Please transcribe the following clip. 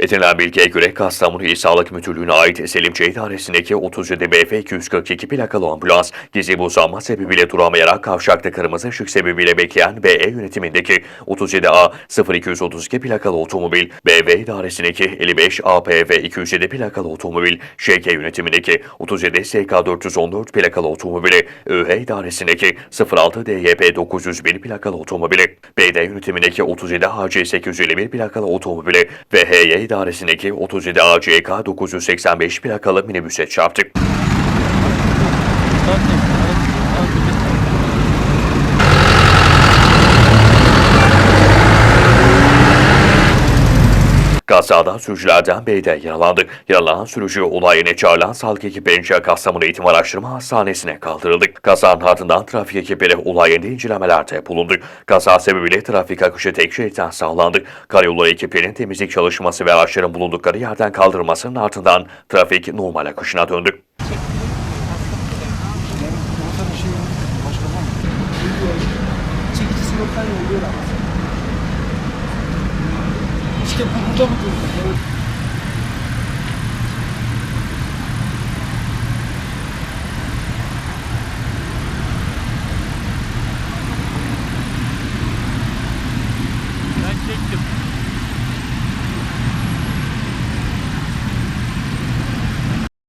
Edinilen bilgiye göre Kastamonu İl Sağlık Müdürlüğü'ne ait Selimçe İdaresi'ndeki 37 BF 242 plakalı ambulans gizli buzlanma sebebiyle duramayarak kavşakta kırmızı ışık sebebiyle bekleyen BE yönetimindeki 37A 0232 plakalı otomobil, BV İdaresi'ndeki 55 APV 207 plakalı otomobil, ŞK yönetimindeki 37 SK 414 plakalı otomobili, ÖH İdaresi'ndeki 06 DYP 901 plakalı otomobili, BD yönetimindeki 37 HC 851 plakalı otomobili ve HY idaresindeki 37 ACK 985 plakalı minibüse çarptı. Kazada sürücülerden biri de yaralandı. Yaralanan sürücü olay yerine çağrılan sağlık ekiplerince Kastamonu Eğitim Araştırma Hastanesi'ne kaldırıldı. Kazanın ardından trafik ekipleri olay yerinde incelemelerde bulundu. Kaza sebebiyle trafik akışı tek şeritten sağlandı. Karayolları ekiplerinin temizlik çalışması ve araçların bulundukları yerden kaldırılmasının ardından trafik normal akışına döndü. Çekicisi yoktan yolluyor ama. İşte bu burada mı durdu?